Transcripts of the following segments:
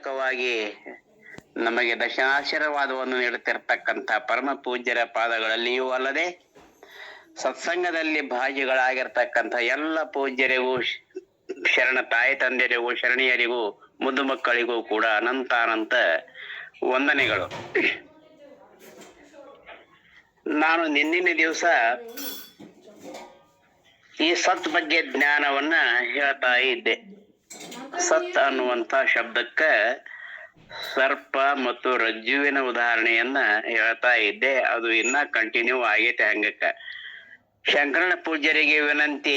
ಮೂಲಕವಾಗಿ ನಮಗೆ ದಶಾಶೀರ್ವಾದವನ್ನು ನೀಡುತ್ತಿರತಕ್ಕಂಥ ಪರಮ ಪೂಜ್ಯರ ಪಾದಗಳಲ್ಲಿಯೂ ಅಲ್ಲದೆ ಸತ್ಸಂಗದಲ್ಲಿ ಭಾಗಿಗಳಾಗಿರ್ತಕ್ಕಂಥ ಎಲ್ಲ ಪೂಜ್ಯರಿಗೂ ಶರಣ ತಾಯಿ ತಂದೆಯರಿಗೂ ಶರಣಿಯರಿಗೂ, ಮುದ್ದು ಮಕ್ಕಳಿಗೂ ಕೂಡ ಅನಂತ ಅನಂತ ವಂದನೆಗಳು. ನಾನು ನಿನ್ನಿನ ದಿವಸ ಈ ಸತ್ ಬಗ್ಗೆ ಜ್ಞಾನವನ್ನ ಹೇಳ್ತಾ ಇದ್ದೆ. ಸತ್ ಅನ್ನುವಂತ ಶಬ್ದಕ್ಕ ಸರ್ಪ ಮತ್ತು ರಜ್ಜುವಿನ ಉದಾಹರಣೆಯನ್ನ ಹೇಳ್ತಾ ಇದ್ದೆ. ಅದು ಇನ್ನ ಕಂಟಿನ್ಯೂ ಆಗೈತೆ ಹಂಗಕ್ಕ. ಶಂಕರನ ಪೂಜ್ಯರಿಗೆ ವಿನಂತಿ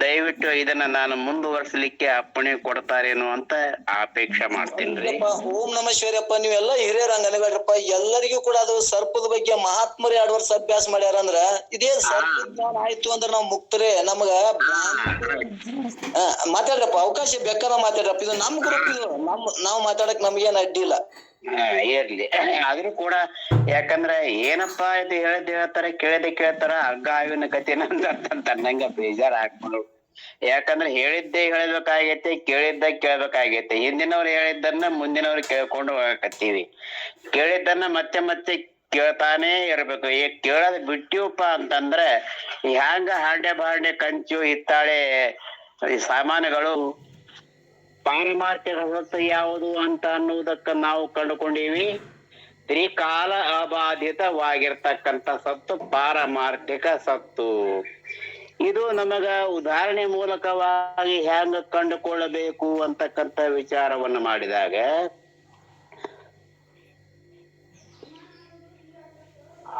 ದಯವಿಟ್ಟು ಇದನ್ನ ನಾನು ಮುಂದುವರಿಸಲಿಕ್ಕೆ ಅಪ್ಪಣೆ ಕೊಡ್ತಾರೇನು ಅಂತ ಅಪೇಕ್ಷೆ ಮಾಡ್ತೀನಿ ಓಂ ನಮ ಶಿವರಪ್ಪ ನೀವೆಲ್ಲ ಹಿರಿಯರ ಹಂಗನಬೇಡ್ರಪ್ಪ ಎಲ್ಲರಿಗೂ ಕೂಡ ಅದು ಸರ್ಪದ ಬಗ್ಗೆ ಮಹಾತ್ಮರು ಎರಡು ವರ್ಷ ಅಭ್ಯಾಸ ಮಾಡ್ಯಾರ ಅಂದ್ರ ಇದೇ ಸರ್ಪ ಜ್ಞಾನ ಆಯ್ತು ಅಂದ್ರ ನಾವ್ ಮುಕ್ತರೇ ನಮಗ ಮಾತಾಡ್ರಪ್ಪ ಅವಕಾಶ ಬೇಕಾದ ಮಾತಾಡ್ರಪ್ಪ ಇದು ನಮ್ ಗ್ರೂಪ್ ಇದು ನಮ್ ನಾವ್ ಮಾತಾಡಕ್ ನಮ್ಗೇನ್ ಅಡ್ಡಿ ಇಲ್ಲ. ಇರ್ಲಿ. ಆದ್ರೂ ಕೂಡ ಯಾಕಂದ್ರ ಏನಪ್ಪಾ ಇದು ಹೇಳದ್ ಹೇಳ್ತಾರ, ಕೇಳಿದ ಕೇಳ್ತಾರ ಅಗ್ಗ ಆವಿನ ಕಥೆನ ಅಂತ ಅನ್ನಂಗ ಬೇಜಾರ್ ಹಾಕ್ಕೊಂಡು ಯಾಕಂದ್ರೆ ಹೇಳಿದ್ದೆ ಹೇಳಬೇಕಾಗೈತೆ, ಕೇಳಿದ್ದ ಕೇಳ್ಬೇಕಾಗೈತೆ. ಹಿಂದಿನವ್ರು ಹೇಳಿದ್ದನ್ನ ಮುಂದಿನವ್ರು ಕೇಳ್ಕೊಂಡು ಹೋಗಕತ್ತೀವಿ. ಕೇಳಿದ್ದನ್ನ ಮತ್ತೆ ಮತ್ತೆ ಕೇಳ್ತಾನೆ ಇರ್ಬೇಕು. ಈ ಕೇಳದ್ ಬಿಟ್ಟಿವಪ್ಪ ಅಂತಂದ್ರೆ ಹ್ಯಾಂಗ ಹಾಂಡೆ ಬಾಂಡೆ ಕಂಚು, ಹಿತ್ತಾಳೆ ಸಾಮಾನುಗಳು ಪಾರಮಾರ್ಥಿಕ ಸತ್ತು ಯಾವುದು ಅಂತ ಅನ್ನುವುದಕ್ಕ ನಾವು ಕಂಡುಕೊಂಡೀವಿ. ತ್ರಿಕಾಲ ಅಬಾಧಿತವಾಗಿರ್ತಕ್ಕಂಥ ಸತ್ತು, ಪಾರಮಾರ್ಥಿಕ ಸತ್ತು. ಇದು ನಮಗ ಉದಾಹರಣೆ ಮೂಲಕವಾಗಿ ಹ್ಯಾಂಗ ಕಂಡುಕೊಳ್ಳಬೇಕು ಅಂತಕ್ಕಂಥ ವಿಚಾರವನ್ನು ಮಾಡಿದಾಗ,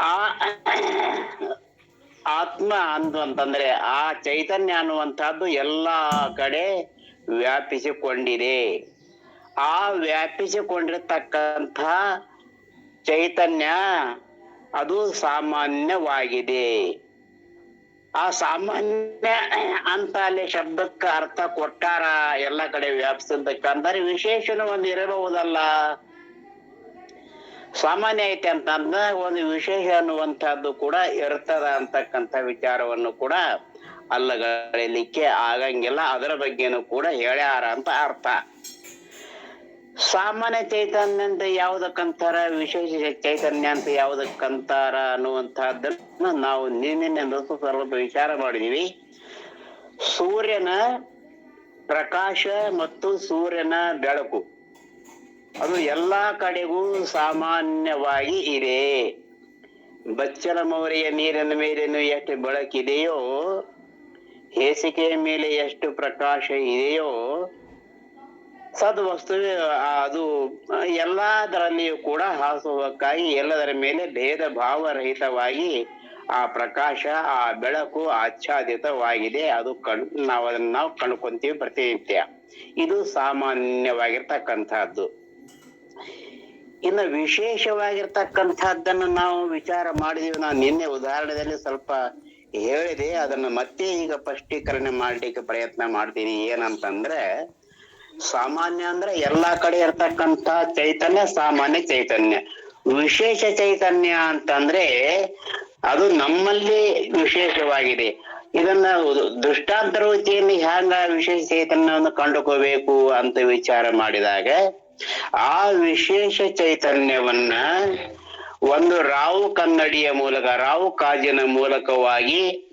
ಆ ಆತ್ಮ ಅಂತಂದ್ರೆ ಆ ಚೈತನ್ಯ ಅನ್ನುವಂತಹದ್ದು ಎಲ್ಲಾ ಕಡೆ ವ್ಯಾಪಿಸಿಕೊಂಡಿದೆ. ಆ ವ್ಯಾಪಿಸಿಕೊಂಡಿರ್ತಕ್ಕಂಥ ಚೈತನ್ಯ ಅದು ಸಾಮಾನ್ಯವಾಗಿದೆ. ಆ ಸಾಮಾನ್ಯ ಅಂತ ಅಲ್ಲಿ ಶಬ್ದಕ್ಕೆ ಅರ್ಥ ಕೊಟ್ಟಾರ ಎಲ್ಲ ಕಡೆ ವ್ಯಾಪಿಸಿದ್ದಕ್ಕೆ ಅಂದರೆ ಒಂದು ಇರಬಹುದಲ್ಲ. ಸಾಮಾನ್ಯ ಐತೆ ಅಂತಂದ ಒಂದು ವಿಶೇಷ ಅನ್ನುವಂಥದ್ದು ಕೂಡ ಇರ್ತದ ಅಂತಕ್ಕಂಥ ವಿಚಾರವನ್ನು ಕೂಡ ಅಲ್ಲಗಳಿಲಿಕ್ಕೆ ಆಗಂಗಿಲ್ಲ, ಅದರ ಬಗ್ಗೆನೂ ಕೂಡ ಹೇಳ್ಯಾರ ಅಂತ ಅರ್ಥ. ಸಾಮಾನ್ಯ ಚೈತನ್ಯ ಅಂತ ಯಾವುದಕ್ಕಂತಾರ, ವಿಶೇಷ ಚೈತನ್ಯ ಅಂತ ಯಾವ್ದಕ್ಕಂತಾರ ಅನ್ನುವಂತಹದ್ದನ್ನ ನಾವು ನಿನ್ನೆ ಸ್ವಲ್ಪ ವಿಚಾರ ಮಾಡಿದೀವಿ. ಸೂರ್ಯನ ಪ್ರಕಾಶ ಮತ್ತು ಸೂರ್ಯನ ಬೆಳಕು, ಅದು ಎಲ್ಲಾ ಕಡೆಗೂ ಸಾಮಾನ್ಯವಾಗಿ ಇದೆ. ಬಚ್ಚಲ ಮೌರಿಯ ನೀರಿನ ಮೇಲೇನು ಎಷ್ಟು ಬೆಳಕಿದೆಯೋ ಹೇಸಿಗೆಯ ಮೇಲೆ ಎಷ್ಟು ಪ್ರಕಾಶ ಇದೆಯೋ ಸದ್ವಸ್ತು ಅದು ಎಲ್ಲದರಲ್ಲಿಯೂ ಕೂಡ ಹಾಸುವಕ್ಕಾಗಿ, ಎಲ್ಲದರ ಮೇಲೆ ಭೇದ ಭಾವರಹಿತವಾಗಿ ಆ ಪ್ರಕಾಶ, ಆ ಬೆಳಕು ಆಚ್ಛಾದಿತವಾಗಿದೆ. ಅದು ಕಣ್ ನಾವು ಅದನ್ನ ನಾವು ಕಣ್ಕೊಂತೀವಿ ಪ್ರತಿನಿತ್ಯ. ಇದು ಸಾಮಾನ್ಯವಾಗಿರ್ತಕ್ಕಂಥದ್ದು. ಇನ್ನು ವಿಶೇಷವಾಗಿರ್ತಕ್ಕಂಥದ್ದನ್ನು ನಾವು ವಿಚಾರ ಮಾಡಿದೀವಿ. ನಾನು ನಿನ್ನೆ ಉದಾಹರಣೆಯಲ್ಲಿ ಸ್ವಲ್ಪ ಹೇಳಿದೆ, ಅದನ್ನ ಮತ್ತೆ ಈಗ ಸ್ಪಷ್ಟೀಕರಣ ಮಾಡ್ಲಿಕ್ಕೆ ಪ್ರಯತ್ನ ಮಾಡ್ತೀನಿ. ಏನಂತಂದ್ರೆ, ಸಾಮಾನ್ಯ ಅಂದ್ರೆ ಎಲ್ಲಾ ಕಡೆ ಇರ್ತಕ್ಕಂತ ಚೈತನ್ಯ, ಸಾಮಾನ್ಯ ಚೈತನ್ಯ. ವಿಶೇಷ ಚೈತನ್ಯ ಅಂತಂದ್ರೆ, ಅದು ನಮ್ಮಲ್ಲಿ ವಿಶೇಷವಾಗಿದೆ. ಇದನ್ನ ದೃಷ್ಟಾಂತ ರೀತಿಯಲ್ಲಿ ಹ್ಯಾಂಗ ವಿಶೇಷ ಚೈತನ್ಯವನ್ನು ಕಂಡುಕೋಬೇಕು ಅಂತ ವಿಚಾರ ಮಾಡಿದಾಗ, ಆ ವಿಶೇಷ ಚೈತನ್ಯವನ್ನ ಒಂದು ರಾವು ಕನ್ನಡಿಯ ಮೂಲಕ, ರಾವು ಕಾಜಿನ ಮೂಲಕವಾಗಿ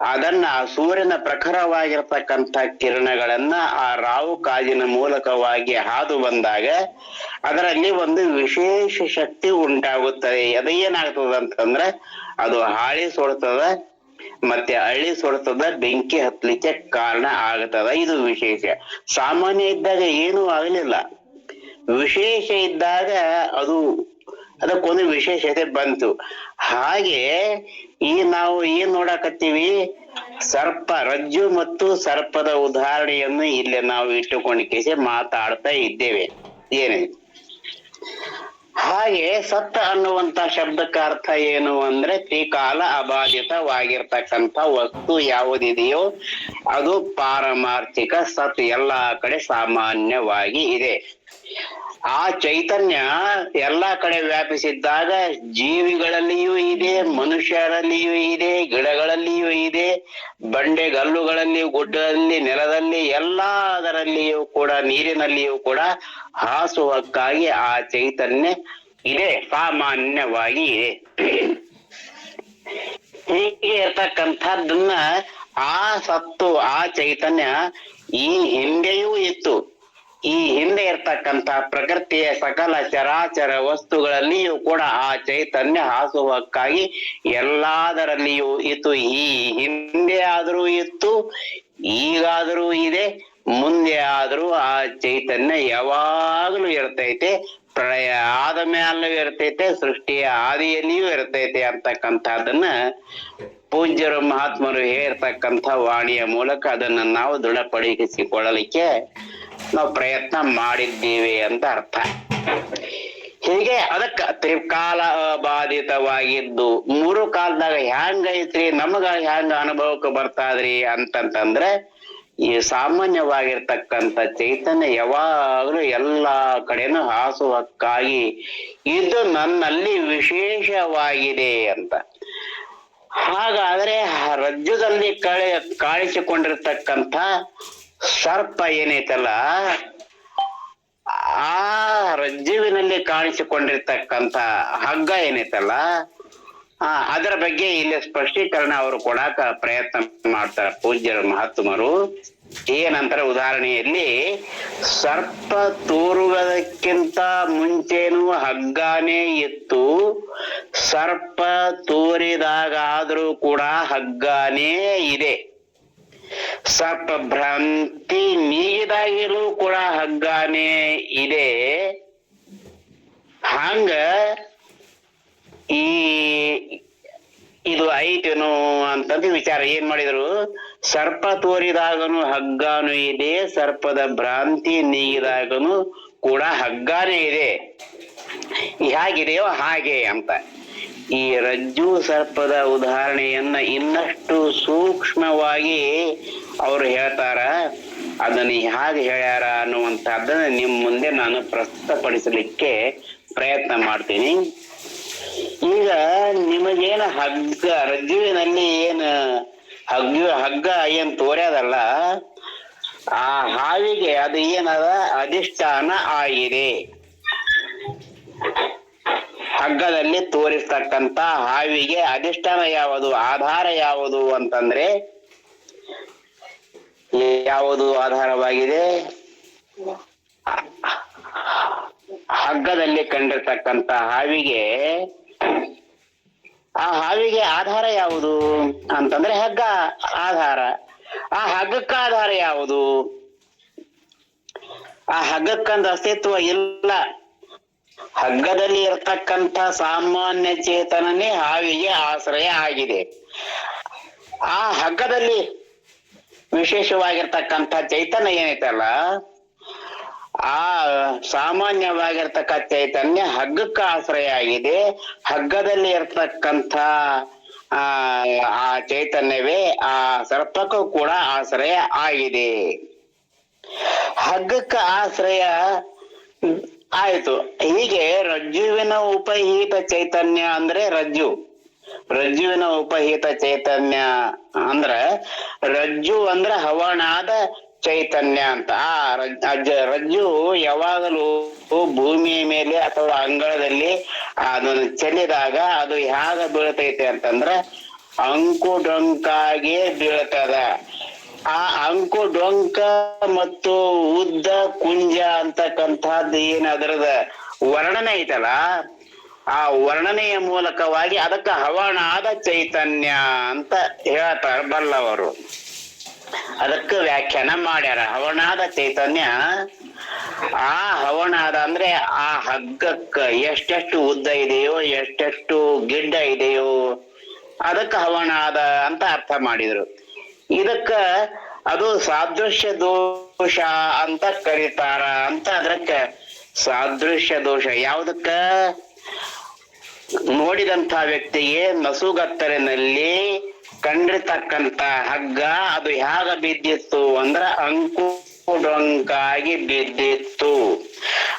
ಅದನ್ನ ಸೂರ್ಯನ ಪ್ರಖರವಾಗಿರ್ತಕ್ಕಂಥ ಕಿರಣಗಳನ್ನ ಆ ರಾವು ಕಾಜಿನ ಮೂಲಕವಾಗಿ ಹಾದು ಬಂದಾಗ ಅದರಲ್ಲಿ ಒಂದು ವಿಶೇಷ ಶಕ್ತಿ ಉಂಟಾಗುತ್ತದೆ. ಅದು ಏನಾಗ್ತದ ಅಂತಂದ್ರೆ ಅದು ಹಾಳಿ ಸುಡ್ತದ ಮತ್ತೆ ಹಳ್ಳಿ ಸುಡ್ತದ ಬೆಂಕಿ ಹತ್ತಲಿಕ್ಕೆ ಕಾರಣ ಆಗತದ. ಇದು ವಿಶೇಷ. ಸಾಮಾನ್ಯ ಇದ್ದಾಗ ಏನೂ ಆಗಲಿಲ್ಲ. ವಿಶೇಷ ಇದ್ದಾಗ ಅದು ಅದಕ್ಕೊಂದು ವಿಶೇಷತೆ ಬಂತು. ಹಾಗೆ ಈ ನಾವು ಏನ್ ನೋಡಕತ್ತೀವಿ? ಸರ್ಪ ರಜ್ಜು ಮತ್ತು ಸರ್ಪದ ಉದಾಹರಣೆಯನ್ನು ಇಲ್ಲಿ ನಾವು ಇಟ್ಟುಕೊಂಡು ಕೇಸಿ ಮಾತಾಡ್ತಾ ಇದ್ದೇವೆ. ಏನೇ? ಹಾಗೆ ಸತ್ತ ಅನ್ನುವಂತ ಶಬ್ದಕ್ಕೆ ಅರ್ಥ ಏನು ಅಂದ್ರೆ ತ್ರಿಕಾಲ ಅಬಾಧಿತವಾಗಿರ್ತಕ್ಕಂತ ವಸ್ತು ಯಾವುದಿದೆಯೋ ಅದು ಪಾರಮಾರ್ಥಿಕ ಸತ್ ಎಲ್ಲಾ ಕಡೆ ಸಾಮಾನ್ಯವಾಗಿ ಇದೆ. ಆ ಚೈತನ್ಯ ಎಲ್ಲಾ ಕಡೆ ವ್ಯಾಪಿಸಿದ್ದಾಗ ಜೀವಿಗಳಲ್ಲಿಯೂ ಇದೆ, ಮನುಷ್ಯರಲ್ಲಿಯೂ ಇದೆ, ಗಿಡಗಳಲ್ಲಿಯೂ ಇದೆ ಬಂಡೆಗಲ್ಲುಗಳಲ್ಲಿಯೂ ಗುಡ್ಡದಲ್ಲಿ, ನೆಲದಲ್ಲಿ, ಎಲ್ಲದರಲ್ಲಿಯೂ ಕೂಡ, ನೀರಿನಲ್ಲಿಯೂ ಕೂಡ ಹಾಸುವಕ್ಕಾಗಿ ಆ ಚೈತನ್ಯ ಇದೆ, ಸಾಮಾನ್ಯವಾಗಿ ಇದೆ. ಹೀಗೆ ಇರ್ತಕ್ಕಂಥದ್ದನ್ನ ಆ ಸತ್ತು, ಆ ಚೈತನ್ಯ ಈ ಹಿಂದೆಯೂ ಇತ್ತು. ಈ ಹಿಂದೆ ಇರತಕ್ಕಂತ ಪ್ರಕೃತಿಯ ಸಕಲ ಚರಾಚರ ವಸ್ತುಗಳಲ್ಲಿಯೂ ಕೂಡ ಆ ಚೈತನ್ಯ ಹಾಸುವಕ್ಕಾಗಿ ಎಲ್ಲಾದರಲ್ಲಿಯೂ ಇತ್ತು. ಈ ಹಿಂದೆ ಆದರೂ ಇತ್ತು, ಈಗಾದರೂ ಇದೆ, ಮುಂದೆ ಆದರೂ ಆ ಚೈತನ್ಯ ಯಾವಾಗಲೂ ಇರ್ತೈತೆ, ಪ್ರಳಯ ಆದ ಮೇಲೂ ಇರ್ತೈತೆ, ಸೃಷ್ಟಿಯ ಆದಿಯಲ್ಲಿಯೂ ಇರ್ತೈತೆ ಅಂತಕ್ಕಂಥದ್ದನ್ನ ಪೂಜ್ಯರು ಮಹಾತ್ಮರು ಹೇಳಿರ್ತಕ್ಕಂಥ ವಾಣಿಯ ಮೂಲಕ ಅದನ್ನ ನಾವು ದೃಢಪಡಿಸಿಕೊಳ್ಳಲಿಕ್ಕೆ ನಾವು ಪ್ರಯತ್ನ ಮಾಡಿದ್ದೀವಿ ಅಂತ ಅರ್ಥ. ಹೀಗೆ ಅದಕ್ಕ ತ್ರಿಕಾಲ ಬಾಧಿತವಾಗಿದ್ದು ಮೂರು ಕಾಲದಾಗ ಹ್ಯಾಂಗ ಐತ್ರಿ? ನಮಗ ಹ್ಯಾಂಗ ಅನುಭವಕ್ಕೆ ಬರ್ತಾದ್ರಿ ಅಂತಂತಂದ್ರೆ ಈ ಸಾಮಾನ್ಯವಾಗಿರ್ತಕ್ಕಂಥ ಚೈತನ್ಯ ಯಾವಾಗಲೂ ಎಲ್ಲ ಕಡೆನೂ ಹಾಸುವಕ್ಕಾಗಿ ಇದು ನನ್ನಲ್ಲಿ ವಿಶೇಷವಾಗಿದೆ ಅಂತ. ಹಾಗಾದ್ರೆ ರಜ್ಜುದಲ್ಲಿ ಕಳೆ ಕಾಣಿಸಿಕೊಂಡಿರ್ತಕ್ಕಂಥ ಸರ್ಪ ಏನೈತಲ್ಲ, ಆ ರಜ್ಜುವಿನಲ್ಲಿ ಕಾಣಿಸಿಕೊಂಡಿರ್ತಕ್ಕಂತ ಹಗ್ಗ ಏನೈತಲ್ಲ ಅದರ ಬಗ್ಗೆ ಇಲ್ಲಿ ಸ್ಪಷ್ಟೀಕರಣ ಅವರು ಕೊಡಾಕ ಪ್ರಯತ್ನ ಮಾಡ್ತಾರೆ ಪೂಜ್ಯರ, ಮಹಾತ್ಮರು. ಏನಂತಾರೆ ಉದಾಹರಣೆಯಲ್ಲಿ, ಸರ್ಪ ತೋರುವುದಕ್ಕಿಂತ ಮುಂಚೆನೂ ಹಗ್ಗಾನೇ ಇತ್ತು. ಸರ್ಪ ತೋರಿದಾಗಾದ್ರೂ ಕೂಡ ಹಗ್ಗಾನೇ ಇದೆ. ಸರ್ಪ ಭ್ರಾಂತಿ ನೀಗಿದಾಗಿಲೂ ಕೂಡ ಹಗ್ಗಾನೆ ಇದೆ ಹಂಗ ಈ ಇದು ಐತೇನು ಅಂತಂದು ವಿಚಾರ ಏನ್ ಮಾಡಿದ್ರು ಸರ್ಪ ತೋರಿದಾಗನು ಹಗ್ಗಾನು ಇದೆ ಸರ್ಪದ ಭ್ರಾಂತಿ ನೀಗಿದಾಗನು ಕೂಡ ಹಗ್ಗಾನೇ ಇದೆ ಹೇಗಿದೆಯೋ ಹಾಗೆ ಅಂತ ಈ ರಜ್ಜು ಸರ್ಪದ ಉದಾಹರಣೆಯನ್ನ ಇನ್ನಷ್ಟು ಸೂಕ್ಷ್ಮವಾಗಿ ಅವರು ಹೇಳ್ತಾರ. ಅದನ್ನ ಹೇಗೆ ಹೇಳ್ಯಾರ ಅನ್ನುವಂತಹದ್ದನ್ನ ನಿಮ್ ಮುಂದೆ ನಾನು ಪ್ರಸ್ತುತಪಡಿಸಲಿಕ್ಕೆ ಪ್ರಯತ್ನ ಮಾಡ್ತೀನಿ. ಈಗ ನಿಮಗೇನು ಹಗ್ಗ, ರಜ್ಜುವಿನಲ್ಲಿ ಏನು ಹಗ್ಗ ಹಗ್ಗ ಏನ್ ತೋರ್ಯದಲ್ಲ, ಆ ಹಾವಿಗೆ ಅದು ಏನದ ಅಧಿಷ್ಠಾನ ಆಗಿದೆ. ಹಗ್ಗದಲ್ಲಿ ತೋರಿಸ್ತಕ್ಕಂತ ಹಾವಿಗೆ ಅಧಿಷ್ಠಾನ ಯಾವುದು, ಆಧಾರ ಯಾವುದು ಅಂತಂದ್ರೆ ಯಾವುದು ಆಧಾರವಾಗಿದೆ? ಹಗ್ಗದಲ್ಲಿ ಕಂಡಿರ್ತಕ್ಕಂತ ಹಾವಿಗೆ, ಆ ಹಾವಿಗೆ ಆಧಾರ ಯಾವುದು ಅಂತಂದ್ರೆ ಹಗ್ಗ ಆಧಾರ. ಆ ಹಗ್ಗಕ್ಕ ಆಧಾರ ಯಾವುದು? ಆ ಹಗ್ಗಕ್ಕಂದ ಅಸ್ತಿತ್ವ ಇಲ್ಲ. ಹಗ್ಗದಲ್ಲಿ ಇರತಕ್ಕಂತ ಸಾಮಾನ್ಯ ಚೇತನನೇ ಹಾವಿಗೆ ಆಶ್ರಯ ಆಗಿದೆ. ಆ ಹಗ್ಗದಲ್ಲಿ ವಿಶೇಷವಾಗಿರ್ತಕ್ಕಂಥ ಚೈತನ್ಯ ಏನೈತಲ್ಲ ಆ ಸಾಮಾನ್ಯವಾಗಿರ್ತಕ್ಕ ಚೈತನ್ಯ ಹಗ್ಗಕ್ಕೆ ಆಶ್ರಯ ಆಗಿದೆ. ಹಗ್ಗದಲ್ಲಿ ಇರ್ತಕ್ಕಂಥ, ಆ ಆ ಚೈತನ್ಯವೇ ಆ ಸರ್ಪಕ್ಕೂ ಕೂಡ ಆಶ್ರಯ ಆಗಿದೆ. ಹಗ್ಗಕ್ಕೆ ಆಶ್ರಯ ಆಯ್ತು. ಹೀಗೆ ರಜ್ಜುವಿನ ಉಪಹಿತ ಚೈತನ್ಯ ಅಂದ್ರೆ ರಜ್ಜು. ರಜ್ಜುವಿನ ಉಪಹಿತ ಚೈತನ್ಯ ಅಂದ್ರ ರಜ್ಜು ಅಂದ್ರ ಹವಣಾದ ಚೈತನ್ಯ ಅಂತ. ಆ ರಜ್- ರಜ್ಜು ಯಾವಾಗಲೂ ಭೂಮಿಯ ಮೇಲೆ ಅಥವಾ ಅಂಗಳದಲ್ಲಿ ಅದನ್ನು ಚೆಲ್ಲಿದಾಗ ಅದು ಹೇಗ ಬೀಳ್ತೈತೆ ಅಂತಂದ್ರ ಅಂಕು ಡೊಂಕಾಗೆ ಬೀಳ್ತದ. ಆ ಅಂಕು ಡೊಂಕ ಮತ್ತು ಉದ್ದ ಕುಂಜ ಅಂತಕ್ಕಂಥದ್ದು ಏನ್ ಅದರದ ವರ್ಣನೆ ಐತಲ್ಲ, ಆ ವರ್ಣನೆಯ ಮೂಲಕವಾಗಿ ಅದಕ್ಕ ಹವಣಾದ ಚೈತನ್ಯ ಅಂತ ಹೇಳ್ತಾರ ಬಲ್ಲವರು. ಅದಕ್ಕೆ ವ್ಯಾಖ್ಯಾನ ಮಾಡ್ಯಾರ. ಹವಣಾದ ಚೈತನ್ಯ, ಆ ಹವಣಾದ ಅಂದ್ರೆ ಆ ಹಗ್ಗಕ್ಕ ಎಷ್ಟೆಷ್ಟು ಉದ್ದ ಇದೆಯೋ, ಎಷ್ಟೆಷ್ಟು ಗಿಡ್ಡ ಇದೆಯೋ ಅದಕ್ಕೆ ಹವಣಾದ ಅಂತ ಅರ್ಥ ಮಾಡಿದ್ರು. ಇದಕ್ಕ ಅದು ಸಾದೃಶ್ಯ ದೋಷ ಅಂತ ಕರೀತಾರ ಅಂತ ಅದಕ್ಕ ಸಾದೃಶ್ಯ ದೋಷ. ಯಾವ್ದಕ್ಕ? ನೋಡಿದಂತ ವ್ಯಕ್ತಿಗೆ ನಸುಗತ್ತರಿನಲ್ಲಿ ಕಂಡಿರ್ತಕ್ಕಂತ ಹಗ್ಗ ಅದು ಹೇಗ ಬಿದ್ದಿತ್ತು ಅಂದ್ರ ಅಂಕು ಡೊಂಕಾಗಿ ಬಿದ್ದಿತ್ತು.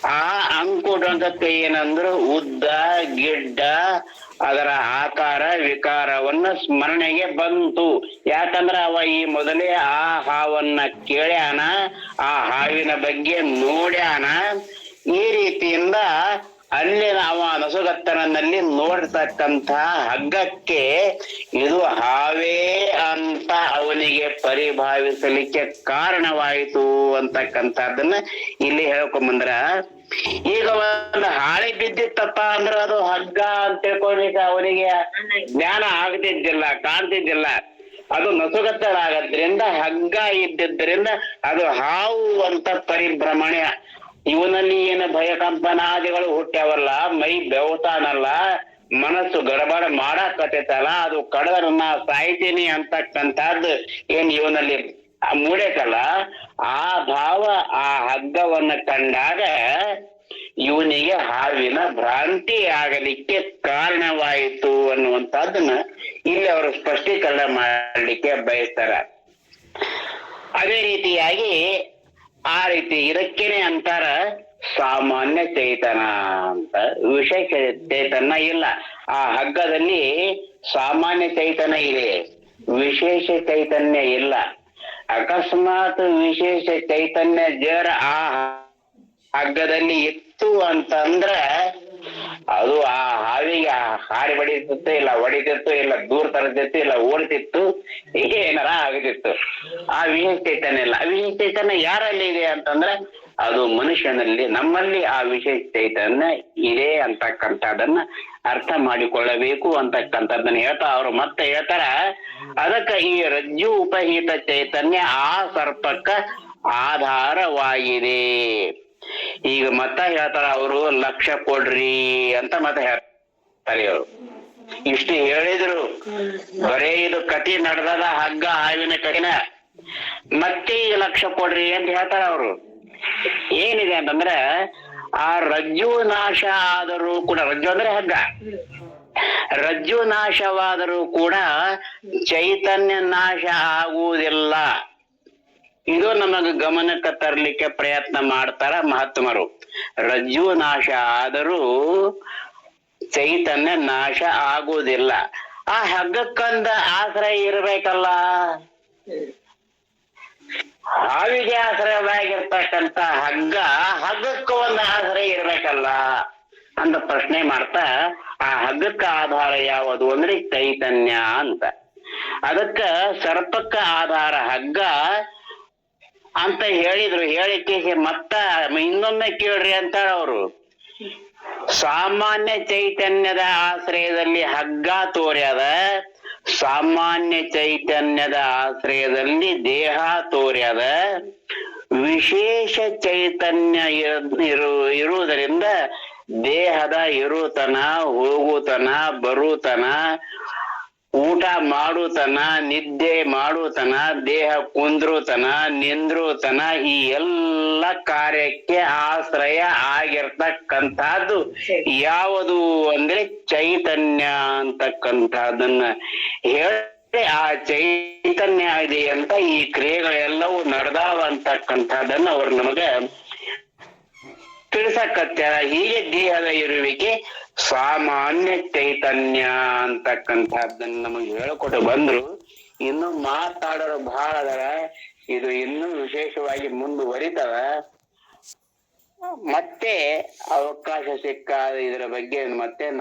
ಆ ಅಂಕು ಡೊಂಕಕ್ಕೆ ಏನಂದ್ರು ಉದ್ದ, ಗಿಡ್ಡ ಅದರ ಆಕಾರ, ವಿಕಾರವನ್ನ ಸ್ಮರಣೆಗೆ ಬಂತು. ಯಾಕಂದ್ರ ಅವ ಈ ಮೊದಲೇ ಆ ಹಾವನ್ನ ಕೇಳ್ಯಾನ, ಆ ಹಾವಿನ ಬಗ್ಗೆ ನೋಡ್ಯಾನ. ಈ ರೀತಿಯಿಂದ ಅಲ್ಲಿ ನಾವು ನಸುಗತ್ತನಲ್ಲಿ ನೋಡ್ತಕ್ಕಂತ ಹಗ್ಗಕ್ಕೆ ಇದು ಹಾವೇ ಅಂತ ಅವನಿಗೆ ಪರಿಭಾವಿಸಲಿಕ್ಕೆ ಕಾರಣವಾಯಿತು ಅಂತಕ್ಕಂಥದ್ದನ್ನ ಇಲ್ಲಿ ಹೇಳ್ಕೊಂಬಂದ್ರ ಈಗ ಒಂದು ಹಾಳೆ ಬಿದ್ದಿತ್ತಪ್ಪ ಅಂದ್ರ ಅದು ಹಗ್ಗ ಅಂತ ತಿಳ್ಕೊಂಡಿದ್ದ ಅವನಿಗೆ ಜ್ಞಾನ ಆಗ್ತಿದ್ದಿಲ್ಲ, ಕಾಣ್ತಿದ್ದಿಲ್ಲ. ಅದು ನಸುಗತ್ತಲಾಗದ್ರಿಂದ ಹಗ್ಗ ಇದ್ದಿದ್ದರಿಂದ ಅದು ಹಾವು ಅಂತ ಪರಿಭ್ರಮಣೆ. ಇವನಲ್ಲಿ ಏನು ಭಯಕಂಪನಾದಿಗಳು ಹುಟ್ಟ್ಯಾವಲ್ಲ, ಮೈ ಬೆವತಾನಲ್ಲ, ಮನಸ್ಸು ಗಡಬಡ ಮಾಡಾಕತ್ತೈತಲ್ಲ, ಅದು ಕಡದ ನಾ ಸಾಯ್ತೀನಿ ಅಂತಕ್ಕಂಥದ್ದು ಏನ್ ಇವನಲ್ಲಿ ಮೂಡೇಕಲ್ಲ, ಆ ಭಾವ, ಆ ಹಗ್ಗವನ್ನ ಕಂಡಾಗ ಇವನಿಗೆ ಹಾವಿನ ಭ್ರಾಂತಿ ಆಗಲಿಕ್ಕೆ ಕಾರಣವಾಯಿತು ಅನ್ನುವಂಥದ್ದನ್ನ ಇಲ್ಲಿ ಅವರು ಸ್ಪಷ್ಟೀಕರಣ ಮಾಡಲಿಕ್ಕೆ ಬಯಸ್ತಾರ. ಅದೇ ರೀತಿಯಾಗಿ ಆ ರೀತಿ ಇದಕ್ಕೇನೆ ಅಂತಾರ ಸಾಮಾನ್ಯ ಚೈತನ ಅಂತ. ವಿಶೇಷ ಚೈತನ್ಯ ಇಲ್ಲ. ಆ ಹಗ್ಗದಲ್ಲಿ ಸಾಮಾನ್ಯ ಚೈತನ್ಯ ಇದೆ. ವಿಶೇಷ ಚೈತನ್ಯ ಇಲ್ಲ. ಅಕಸ್ಮಾತ್ ವಿಶೇಷ ಚೈತನ್ಯ ಜರ ಆ ಹಗ್ಗದಲ್ಲಿ ಇತ್ತು ಅಂತಂದ್ರ ಅದು ಆ ಹಾವಿಗೆ ಹಾರಿ ಬಡಿತಿತ್ತು ಇಲ್ಲ ಹೊಡಿತಿತ್ತು ಇಲ್ಲ ದೂರ ತರತಿತ್ತು ಇಲ್ಲ ಓಡ್ತಿತ್ತು ಏನಾರ ಆಗತಿತ್ತು ಆ ವಿಶೇಷ ಚೈತನ್ಯ ಇಲ್ಲ. ಆ ವಿಶೇಷ ಚೈತನ್ಯ ಯಾರಲ್ಲಿ ಇದೆ ಅಂತಂದ್ರೆ ಅದು ಮನುಷ್ಯನಲ್ಲಿ ನಮ್ಮಲ್ಲಿ ಆ ವಿಶೇಷ ಚೈತನ್ಯ ಇದೆ ಅಂತಕ್ಕಂಥದ್ದನ್ನ ಅರ್ಥ ಮಾಡಿಕೊಳ್ಳಬೇಕು ಅಂತಕ್ಕಂಥದ್ದನ್ನ ಹೇಳ್ತಾ ಅವರು ಮತ್ತೆ ಹೇಳ್ತಾರ, ಅದಕ್ಕ ಈ ರಜ್ಜು ಉಪಹಿತ ಚೈತನ್ಯ ಆ ಸರ್ಪಕ್ಕ ಆಧಾರವಾಗಿದೆ. ಈಗ ಮತ್ತ ಹೇಳ್ತಾರ ಅವರು, ಲಕ್ಷ ಕೊಡ್ರಿ ಅಂತ ಮತ್ತೆ ಹೇಳ್ತಾರೆ ಅವರು. ಇಷ್ಟು ಹೇಳಿದ್ರು. ಬರೇ ಇದು ಕತಿ ನಡೆದದ ಹಗ್ಗ, ಹಾವಿನ ಕಟಿನ ಮತ್ತೆ ಲಕ್ಷ ಕೊಡ್ರಿ ಅಂತ ಹೇಳ್ತಾರ ಅವರು. ಏನಿದೆ ಅಂತಂದ್ರೆ ಆ ರಜ್ಜು ನಾಶ ಆದರೂ ಕೂಡ, ರಜ್ಜು ಅಂದ್ರೆ ಹಗ್ಗ. ರಜ್ಜು ನಾಶವಾದರೂ ಕೂಡ ಚೈತನ್ಯ ನಾಶ ಆಗುವುದಿಲ್ಲ. ಇದು ನಮಗೆ ಗಮನಕ್ಕೆ ತರಲಿಕ್ಕೆ ಪ್ರಯತ್ನ ಮಾಡ್ತಾರ ಮಹಾತ್ಮರು. ರಜ್ಜು ನಾಶ ಆದರೂ ಚೈತನ್ಯ ನಾಶ ಆಗುವುದಿಲ್ಲ. ಆ ಹಗ್ಗಕ್ಕಂದ ಆಶ್ರಯ ಇರ್ಬೇಕಲ್ಲ. ಹಾವಿಗೆ ಆಶ್ರಯವಾಗಿರ್ತಕ್ಕಂತ ಹಗ್ಗ, ಹಗ್ಗಕ್ಕೆ ಒಂದು ಆಶ್ರಯ ಇರ್ಬೇಕಲ್ಲ ಅಂತ ಪ್ರಶ್ನೆ ಮಾಡ್ತಾ, ಆ ಹಗ್ಗಕ್ಕ ಆಧಾರ ಯಾವುದು ಅಂದ್ರೆ ಚೈತನ್ಯ ಅಂತ. ಅದಕ್ಕ ಸರ್ಪಕ್ಕ ಆಧಾರ ಹಗ್ಗ ಅಂತ ಹೇಳಿದ್ರು. ಹೇಳಿಕೆ ಮತ್ತ ಇನ್ನೊಮ್ಮೆ ಕೇಳ್ರಿ ಅಂತ ಅವರು. ಸಾಮಾನ್ಯ ಚೈತನ್ಯದ ಆಶ್ರಯದಲ್ಲಿ ಹಗ್ಗ ತೋರ್ಯದ ಸಾಮಾನ್ಯ ಚೈತನ್ಯದ ಆಶ್ರಯದಲ್ಲಿ ದೇಹ ತೋರ್ಯದ ವಿಶೇಷ ಚೈತನ್ಯ ಇರ- ಇರು ಇರುವುದರಿಂದ ದೇಹದ ಇರುತನ ಹೋಗುತನ ಬರುತನ ಊಟ ಮಾಡುತನ ನಿದ್ದೆ ಮಾಡುತನ ದೇಹ ಕುಂದ್ರುತನ ನಿಂದ್ರುತನ ಈ ಎಲ್ಲ ಕಾರ್ಯಕ್ಕೆ ಆಶ್ರಯ ಆಗಿರ್ತಕ್ಕಂಥದ್ದು ಯಾವುದು ಅಂದ್ರೆ ಚೈತನ್ಯ ಅಂತಕ್ಕಂಥದ್ದನ್ನ ಹೇಳಿ ಆ ಚೈತನ್ಯ ಇದೆ ಅಂತ ಈ ಕ್ರಿಯೆಗಳೆಲ್ಲವೂ ನಡೆದಾವ ಅಂತಕ್ಕಂಥದ್ದನ್ನ ಅವ್ರು ನಮಗ ತಿಳಿಸಕತ್ತಾರ ಹೀಗೆ ದೇಹದ ಇರುವಿಕೆ ಸಾಮಾನ್ಯ ಚೈತನ್ಯ ಅಂತಕ್ಕಂಥದ್ದನ್ನ ನಮಗೆ ಹೇಳಿಕೊಟ್ಟು ಬಂದ್ರು. ಇನ್ನು ಮಾತಾಡೋರು ಬಹಳ ಅದರ. ಇದು ಇನ್ನೂ ವಿಶೇಷವಾಗಿ ಮುಂದುವರಿತವ. ಮತ್ತೆ ಅವಕಾಶ ಸಿಕ್ಕಾದ ಇದರ ಬಗ್ಗೆ ಮತ್ತೆ